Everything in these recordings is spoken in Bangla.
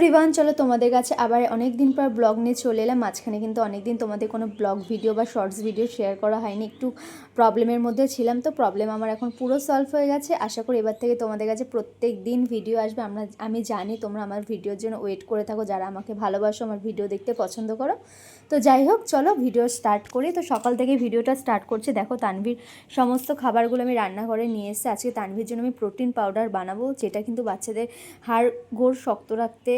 এভরিওয়ান চলো তোমাদের কাছে আবার অনেক দিন পর ব্লগ নিয়ে চলে এলাম। মাঝখানে কিন্তু অনেক দিন তোমাদের কোনো ব্লগ ভিডিও বা শর্টস ভিডিও শেয়ার করা হয়নি। একটু প্রবলেমের মধ্যে ছিলাম তো প্রবলেম আমার এখন পুরো সলভ হয়ে গেছে। আশা করি এবার থেকে তোমাদের কাছে প্রত্যেক দিন ভিডিও আসবে। আমরা, আমি জানি তোমরা আমার ভিডিওর জন্য ওয়েট করে থাকো। যারা আমাকে ভালোবাসো, আমার ভিডিও দেখতে পছন্দ করো। তো যাই হোক, চলো ভিডিও স্টার্ট করি। তো সকাল থেকে ভিডিওটা স্টার্ট করছে। দেখো তানভীর সমস্ত খাবারগুলো আমি রান্নাঘরে নিয়ে এসেছি। আজকে তানভীর জন্য আমি প্রোটিন পাউডার বানাবো, যেটা কিন্তু বাচ্চাদের হাড় গোড় শক্ত রাখতে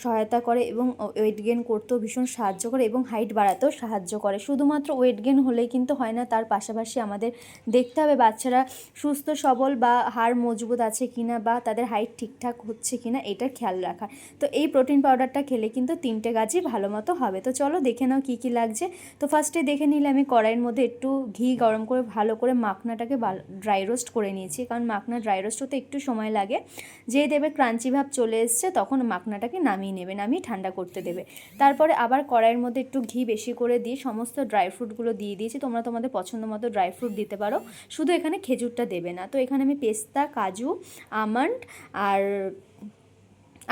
সহায়তা করে এবং ওয়েট গেন করতেও ভীষণ সাহায্য করে এবং হাইট বাড়াতেও সাহায্য করে। শুধুমাত্র ওয়েট গেন হলেই কিন্তু হয় না, তার পাশাপাশি আমাদের দেখতে হবে বাচ্চারা সুস্থ, সবল বা হাড় মজবুত আছে কিনা বা তাদের হাইট ঠিকঠাক হচ্ছে কিনা, এটার খেয়াল রাখা তো এই প্রোটিন পাউডারটা খেলে কিন্তু তিনটে গাছই ভালো মতো হবে। তো চলো দেখে নাও কী কী লাগছে। তো ফার্স্টে দেখে নিলে আমি কড়াইয়ের মধ্যে একটু ঘি গরম করে ভালো করে মাখনাটাকে ড্রাই রোস্ট করে নিয়েছি। কারণ মাখনা ড্রাই রোস্ট হতে একটু সময় লাগে। যেই দেবে ক্রাঞ্চি ভাব চলে এসছে, তখন মাখনাটাকে নামিয়ে নেবে, নামিয়ে ঠান্ডা করতে দেবে। তারপরে আবার কড়াইয়ের মধ্যে একটু ঘি বেশি করে দিয়ে সমস্ত ড্রাই ফ্রুটগুলো দিয়ে দিয়েছি। তোমরা তোমাদের পছন্দ মতো ড্রাই ফ্রুট দিতে পারো। শুধু এখানে খেজুরটা দেবে না। তো এখানে আমি পেস্তা, কাজু আমন্ড আর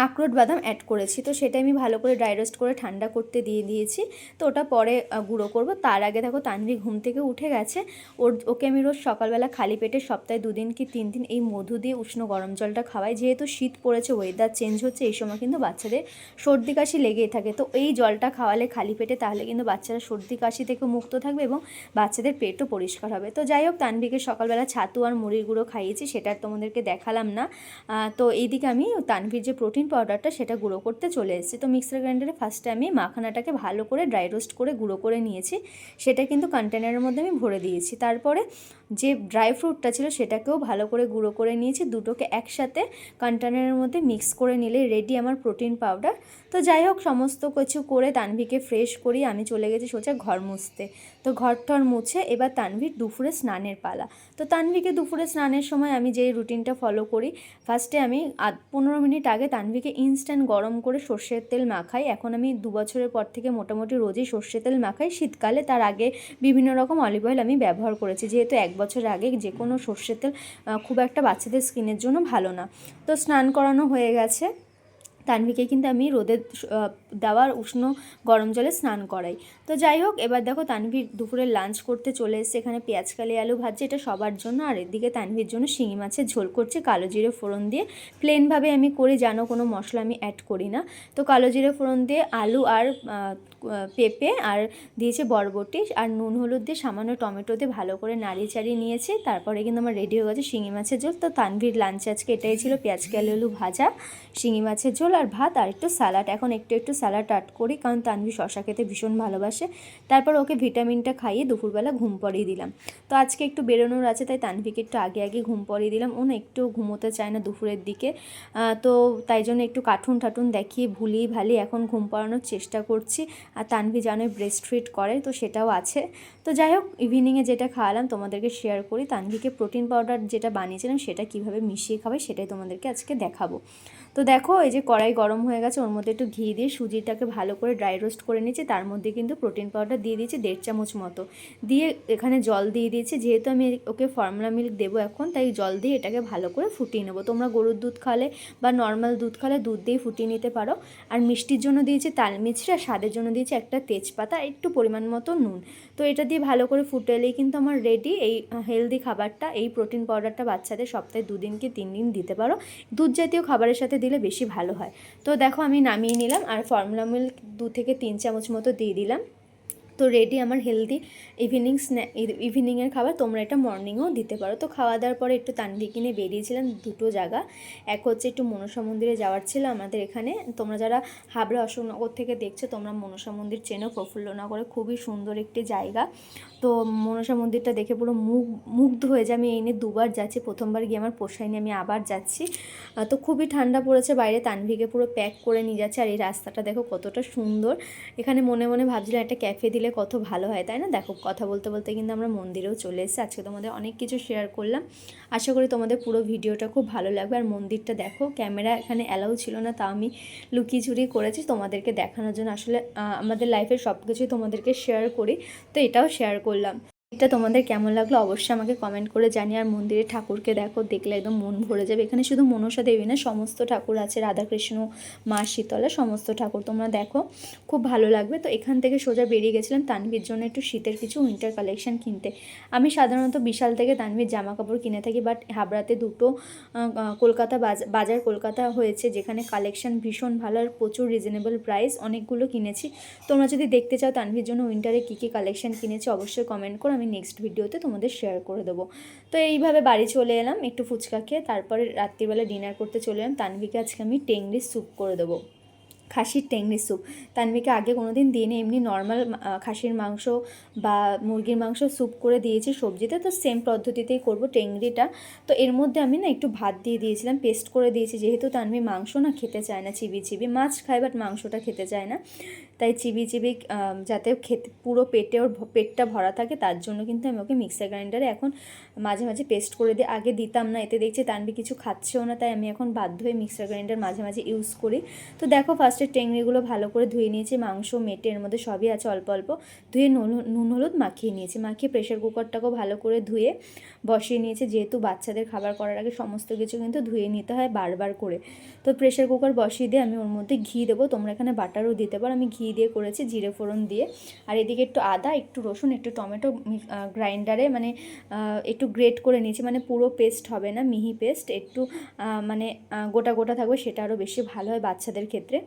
আখরোট বাদাম অ্যাড করেছি। তো সেটা আমি ভালো করে ড্রাই রোস্ট করে ঠান্ডা করতে দিয়ে দিয়েছি। তো ওটা পরে গুঁড়ো করব। তার আগে দেখো তানভি ঘুম থেকে উঠে গেছে। ওর, ওকে আমি রোজ সকালবেলা খালি পেটে সপ্তাহে দুদিন কি তিন দিন এই মধু দিয়ে উষ্ণ গরম জলটা খাওয়াই। যেহেতু শীত পড়েছে ওয়েদার চেঞ্জ হচ্ছে, এই সময় কিন্তু বাচ্চাদের সর্দি কাশি লেগেই থাকে। তো এই জলটা খাওয়ালে খালি পেটে তাহলে কিন্তু বাচ্চারা সর্দি কাশি থেকে মুক্ত থাকবে এবং বাচ্চাদের পেটও পরিষ্কার হবে। তো যাই হোক তানভিকে সকালবেলা ছাতু আর মুড়ির গুঁড়ো খাইয়েছি, সেটা তোমাদেরকে দেখালাম না। তো এইদিকে আমি তানভির যে প্রোটিন পাউডারটা সেটা গুঁড়ো করতে চলে এসেছি। তো মিক্সার গ্রাইন্ডারে ফার্স্টে আমি মাখানাটাকে ভালো করে ড্রাই রোস্ট করে গুঁড়ো করে নিয়েছি। সেটা কিন্তু কন্টেনারের মধ্যে আমি ভরে দিয়েছি। তারপরে যে ড্রাই ফ্রুটটা ছিল সেটাকেও ভালো করে গুঁড়ো করে নিয়েছি। দুটোকে একসাথে কন্টেনারের মধ্যে মিক্স করে নিলে রেডি আমার প্রোটিন পাউডার তো যাই হোক, সমস্ত কিছু করে তানভিকে ফ্রেশ করি আমি চলে গেছি সোজা ঘর মুছতে। তো ঘর টর মুছে এবার তানভির দুপুরে স্নানের পালা। তো তানভিকে দুপুরে স্নানের সময় আমি যেই রুটিনটা ফলো করি ফার্স্টে আমি আধ, পনেরো মিনিট আগে তানভিকে ইনস্ট্যান্ট গরম করে সর্ষের তেল মাখাই। এখন আমি দু বছরের পর থেকে মোটামুটি রোজই সর্ষের তেল মাখাই। শীতকালে তার আগে বিভিন্ন রকম অলিভ অয়েল আমি ব্যবহার করেছি। যেহেতু এক বছর আগে যে কোনো সর্ষের তেল খুব একটা বাচ্চাদের স্কিনের জন্য ভালো না। তো স্নান করানো হয়ে গেছে। তানভিকে কিন্তু আমি রোদে দেওয়ার উষ্ণ গরম জলে স্নান করাই। তো যাই হোক, এবার দেখো তানভীর দুপুরে লাঞ্চ করতে চলে এসেছে। এখানে পেঁয়াজ, কালি, আলু ভাজছে। এটা সবার জন্য। আর এদিকে তানভীর জন্য শিঙি মাছের ঝোল করছে। কালো জিরে ফোড়ন দিয়ে প্লেনভাবে আমি করি জানো কোনো মশলা আমি অ্যাড করি না। তো কালো জিরে ফোড়ন দিয়ে আলু আর পেঁপে আর দিয়েছে বরবটি আর নুন হলুদ দিয়ে সামান্য টমেটো দিয়ে ভালো করে নাড়িয়ে চাড়িয়ে নিয়েছে। তারপরে কিন্তু আমার রেডি হয়ে গেছে শিঙি মাছের ঝোল। তো তানভীর লাঞ্চ আজকে এটাই ছিল। পেঁয়াজ, কালি, আলু ভাজা, শিঙি মাছের ঝোল। আর ভাত আর একটু স্যালাড। এখন একটু একটু স্যালাড অ্যাড করি, কারণ তানভি শশা খেতে ভীষণ ভালোবাসে। তারপর ওকে ভিটামিনটা খাইয়ে দুপুরবেলা ঘুম পড়িয়ে দিলাম। তো আজকে একটু বেরোনোর আছে, তাই তানভিকে একটু আগে আগে ঘুম পড়িয়ে দিলাম। ও না একটু ঘুমোতে চায় না দুপুরের দিকে। তো তাই জন্য একটু কার্টুন টাটুন দেখিয়ে ভুলিয়ে ভালিয়ে এখন ঘুম পাড়ানোর চেষ্টা করছি। আর তানভি জানোই ব্রেস্ট ফিট করে, তো সেটাও আছে। তো যাই হোক ইভিনিংয়ে যেটা খাওয়ালাম তোমাদেরকে শেয়ার করি। তানভিকে প্রোটিন পাউডার যেটা বানিয়েছিলাম, সেটা কীভাবে মিশিয়ে খাবে সেটাই তোমাদেরকে আজকে দেখাবো। তো দেখো, এই যে কড়াই গরম হয়ে গেছে, ওর মধ্যে একটু ঘি দিয়ে সুজিটাকে ভালো করে ড্রাই রোস্ট করে নিয়েছি। তার মধ্যে কিন্তু প্রোটিন পাউডার দিয়ে দিয়েছি দেড় চামচ মতো। দিয়ে এখানে জল দিয়ে দিয়েছি, যেহেতু আমি ওকে ফর্মুলা মিল্ক দেবো এখন, তাই জল দিয়ে এটাকে ভালো করে ফুটিয়ে নেব। তোমরা গরুর দুধ খালে বা নর্মাল দুধ খালে দুধ দিয়ে ফুটিয়ে নিতে পারো। আর মিষ্টির জন্য দিয়েছি তাল মিছরি, আর স্বাদের জন্য দিয়েছি একটা তেজপাতা একটু পরিমাণ মতো নুন। তো এটা দিয়ে ভালো করে ফুটে এলেই কিন্তু আমার রেডি এই হেলদি খাবারটা, এই প্রোটিন পাউডারটা বাচ্চাদের সপ্তাহে দুদিন কি তিন দিন দিতে পারো। দুধ জাতীয় খাবারের সাথে দিলে বেশি ভালো হয়। তো দেখো আমি নামিয়ে নিলাম আর ফর্মুলা মিল্ক দু থেকে তিন চামচ মতো দিয়ে দিলাম। তো রেডি আমার হেলদি ইভিনিং স্ন্যা ইভিনিংয়ের খাবার, তোমরা এটা মর্নিংও দিতে পারো। তো খাওয়া দাওয়ার পরে একটু তানভি কিনে বেরিয়েছিলাম দুটো জায়গা। এক হচ্ছে একটু মনসা মন্দিরে যাওয়ার ছিল আমাদের এখানে। তোমরা যারা হাবড়া অশোকনগর থেকে দেখছ, তোমরা মনসা মন্দির চেনো। প্রফুল্লনগরে খুবই সুন্দর একটি জায়গা। তো মনসা মন্দিরটা দেখে পুরো মুখ মুগ্ধ হয়ে যায় আমি এই নিয়ে দুবার যাচ্ছি। প্রথমবার গিয়ে আমার পোষায়নি আমি আবার যাচ্ছি। তো খুবই ঠান্ডা পড়েছে বাইরে। তানভিকে পুরো প্যাক করে নিয়ে যাচ্ছে। আর এই রাস্তাটা দেখো কতটা সুন্দর। এখানে মনে মনে ভাবছিলাম একটা ক্যাফে দিলে কত ভালো হয়, তাই না? দেখো, কথা বলতে বলতে কিন্তু আমরা মন্দিরেও চলে এসেছি। আজকে তোমাদের অনেক কিছু শেয়ার করলাম। আশা করি তোমাদের পুরো ভিডিওটা খুব ভালো লাগবে। আর মন্দিরটা দেখো ক্যামেরা এখানে অ্যালাউ ছিল না, তা আমি লুকিয়ে চুরি করেছি তোমাদেরকে দেখানোর জন্য। আসলে আমাদের লাইফের সব কিছুই তোমাদেরকে শেয়ার করি, তো এটাও শেয়ার করলাম। এটা তোমাদের কেমন লাগল অবশ্যই আমাকে কমেন্ট করে জানি আর মন্দিরে ঠাকুরকে দেখো, দেখলে একদম মন ভরে যাবে। এখানে শুধু মনসা দেবী না, সমস্ত ঠাকুর আছে, রাধাকৃষ্ণ, মা শীতলা, সমস্ত ঠাকুর তোমরা দেখো। খুব ভালো লাগবে। তো এখান থেকে সোজা বেরিয়ে গেছিলাম তানবির জন্য একটু শীতের কিছু উইন্টার কালেকশন কিনতে। আমি সাধারণত বিশাল থেকে তানবির জামা কাপড় কিনে থাকি বাট হাবড়াতে দুটো কলকাতা বাজ- বাজার কলকাতা হয়েছে, যেখানে কালেকশন ভীষণ ভালো আর প্রচুর রিজনেবল প্রাইস অনেকগুলো কিনেছি। তোমরা যদি দেখতে চাও তানভির জন্য উইন্টারে কী কী কালেকশন কিনেছি, অবশ্যই কমেন্ট করো। আমি নেক্সট ভিডিওতে তোমাদের শেয়ার করে দেবো। তো এইভাবে বাড়ি চলে এলাম, একটু ফুচকা খেয়ে তারপরে রাত্রিবেলা ডিনার করতে চলে এলাম। তানভিকে আজকে আমি টেংরি স্যুপ করে দেবো। খাসির টেংরি স্যুপ তানভিকে আগে কোনো দিন দিইনি, এমনি নর্মাল খাসির মাংস বা মুরগির মাংস স্যুপ করে দিয়েছি সবজিতে। তো সেম পদ্ধতিতেই করব টেংরিটা তো এর মধ্যে আমি না একটু ভাত দিয়ে দিয়েছিলাম পেস্ট করে দিয়েছি। যেহেতু তানভি মাংস না খেতে চায় না চিবি চিবি মাছ খায় বাট মাংসটা খেতে চায় না। তাই চিবি চিবি যাতে খেতে, পুরো পেটে ওর পেটটা ভরা থাকে, তার জন্য কিন্তু আমি ওকে মিক্সার গ্রাইন্ডারে এখন মাঝে মাঝে পেস্ট করে দিই আগে দিতাম না, এতে দেখছি তানভি কিছু খাচ্ছেও না, তাই আমি এখন বাধ্য হয়ে মিক্সার গ্রাইন্ডার মাঝে মাঝে ইউজ করি। তো দেখো ফার্স্টে টেংরিগুলো ভালো করে ধুয়ে নিয়েছি, মাংস মেটে এর মধ্যে সবই আছে অল্প অল্প, ধুয়ে নুন নুন হলুদ মাখিয়ে নিয়েছি, মাখিয়ে প্রেশার কুকারটাকেও ভালো করে ধুয়ে বসিয়ে নিয়েছি, যেহেতু বাচ্চাদের খাবার করার আগে সমস্ত কিছু কিন্তু ধুয়ে নিতে হয় বারবার করে। তো প্রেশার কুকার বসিয়ে দিয়ে আমি ওর মধ্যে ঘি দেবো, তোমরা এখানে বাটারও দিতে পারো, আমি ঘি দিয়ে করেছি, জিরে ফোড়ন দিয়ে। আর এদিকে একটু আদা, একটু রসুন, একটু টমেটো গ্রাইন্ডারে মানে একটু গ্রেট করে নিয়েছি। মানে পুরো পেস্ট হবে না, মিহি পেস্ট। একটু মানে গোটা গোটা থাকবে, সেটা আরও বেশি ভালো হয় বাচ্চাদের ক্ষেত্রে।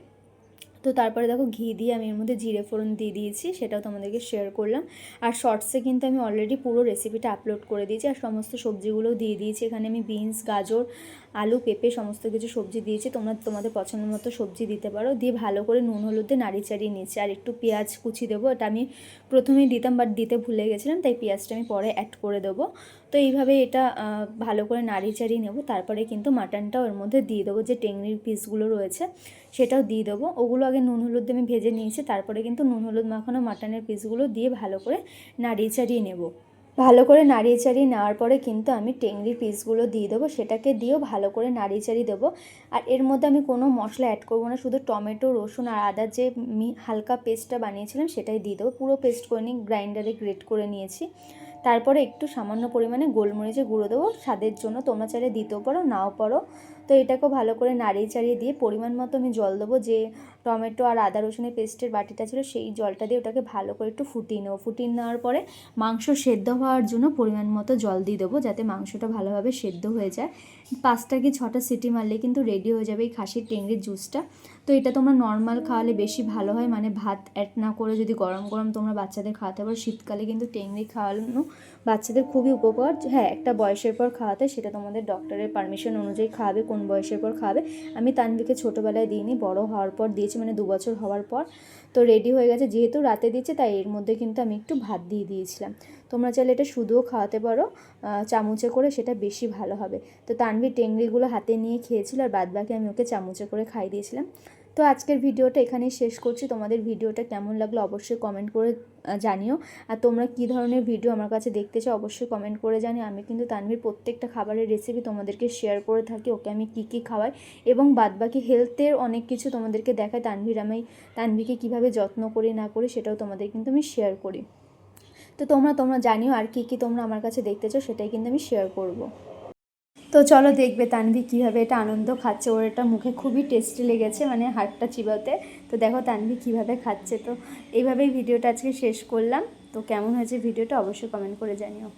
তো তারপরে দেখো ঘি দিয়ে আমি এর মধ্যে জিরে ফোড়ন দিয়ে দিয়েছি, সেটাও তোমাদেরকে শেয়ার করলাম। আর শর্টসে কিন্তু আমি অলরেডি পুরো রেসিপিটা আপলোড করে দিয়েছি আর সমস্ত সবজিগুলোও দিয়ে দিয়েছি। এখানে আমি বিনস গাজর, আলু, পেঁপে সমস্ত কিছু সবজি দিয়েছি। তোমরা তোমাদের পছন্দ মতো সবজি দিতে পারো। দিয়ে ভালো করে নুন, হলুদে নাড়ি চাড়িয়ে নিয়েছি। আর একটু পেঁয়াজ কুচি দেবো, এটা আমি প্রথমেই দিতাম বাট দিতে ভুলে গেছিলাম, তাই পেঁয়াজটা আমি পরে অ্যাড করে দেবো। তো এইভাবে এটা ভালো করে নাড়ি চাড়িয়ে নেব। তারপরে কিন্তু মাটনটা ওর মধ্যে দিয়ে দেবো। যে টেংরির পিসগুলো রয়েছে, সেটাও দিয়ে দেবো। ওগুলো আগে নুন হলুদ আমি ভেজে নিয়েছি। তারপরে কিন্তু নুন হলুদ মাখানো মাটনের পিসগুলো দিয়ে ভালো করে নাড়িয়ে চাড়িয়ে নেব। ভালো করে নাড়িয়ে চাড়িয়ে নেওয়ার পরে কিন্তু আমি টেংরি পিসগুলো দিয়ে দেবো। সেটাকে দিয়েও ভালো করে নাড়িয়ে চাড়িয়ে দেবো। আর এর মধ্যে আমি কোনো মশলা অ্যাড করব না। শুধু টমেটো, রসুন আর আদার যে হালকা পেস্টটা বানিয়েছিলাম, সেটাই দিয়ে দেবো। পুরো পেস্ট করে নিই গ্রাইন্ডারে গ্রেট করে নিয়েছি। তারপরে একটু সামান্য পরিমাণে গোলমরিচের গুঁড়ো দেবো। স্বাদের জন্য তোমরা চাইলে দিতেও পারো, নাও পারো। তো এটাকেও ভালো করে নাড়িয়ে চাড়িয়ে দিয়ে পরিমাণ মতো আমি জল দেবো। যে টমেটো আর আদা রসুনের পেস্টের বাটিটা ছিল সেই জলটা দিয়ে ওটাকে ভালো করে একটু ফুটিয়ে নেব। ফুটিয়ে নেওয়ার পরে মাংস সেদ্ধ হওয়ার জন্য পরিমাণ মতো জল দিয়ে দেবো যাতে মাংসটা ভালোভাবে সেদ্ধ হয়ে যায়। পাঁচটা কি ছটা সিটি মারলে কিন্তু রেডি হয়ে যাবে এই খাসির টেংরির জুসটা তো এটা তোমরা নর্মাল খাওয়ালে বেশি ভালো হয়। মানে ভাত অ্যাড না করে যদি গরম গরম তোমরা বাচ্চাদের খাওয়াতে পারো। শীতকালে কিন্তু টেংরি খাওয়ানো বাচ্চাদের খুবই উপকার। হ্যাঁ একটা বয়সের পর খাওয়াতে সেটা তোমাদের ডক্টরের পারমিশন অনুযায়ী খাওয়াবে কোন বয়সের পর খাওয়াবে আমি তানভিকে ছোটোবেলায় দিইনি, বড় হওয়ার পর দিয়েছি মানে দু বছর হওয়ার পর। তো রেডি হয়ে গেছে। যেহেতু রাতে দিচ্ছে, তাই এর মধ্যে কিন্তু আমি একটু ভাত দিয়ে দিয়েছিলাম। তোমরা চাইলে এটা শুধুও খাওয়াতে পারো। চামচে করে সেটা বেশি ভালো হবে। তো তানভি টেংরিগুলো হাতে নিয়ে খেয়েছিল আর বাদবাকি আমি ওকে চামচে করে খাই দিয়েছিলাম। তো আজকের ভিডিওটা এখানেই শেষ করছি। তোমাদের ভিডিওটা কেমন লাগল অবশ্যই কমেন্ট করে জানিও। আর তোমরা কী ধরনের ভিডিও আমার কাছে দেখতে চাও অবশ্যই কমেন্ট করে জানি আমি কিন্তু তানভীর প্রত্যেকটা খাবারের রেসিপি তোমাদেরকে শেয়ার করে থাকি, ওকে আমি কী কী খাওয়াই এবং বাদবাকি হেলথের অনেক কিছু তোমাদেরকে দেখাই। তানভীর আমি, তানভীকে কীভাবে যত্ন করি, না করি সেটাও তোমাদের কিন্তু আমি শেয়ার করি। তো তোমরা তোমরা জানিও আর কী কী তোমরা আমার কাছে দেখতে চাও, সেটাই কিন্তু আমি শেয়ার করব। তো চলো দেখবে তানভি কীভাবে এটা আনন্দ খাচ্ছে। ওর এটা মুখে খুবই টেস্টি লেগেছে মানে হাটটা চিবাতে। তো দেখো তানভি কীভাবে খাচ্ছে। তো এইভাবেই ভিডিওটা আজকে শেষ করলাম। তো কেমন হয়েছে ভিডিওটা অবশ্যই কমেন্ট করে জানিও।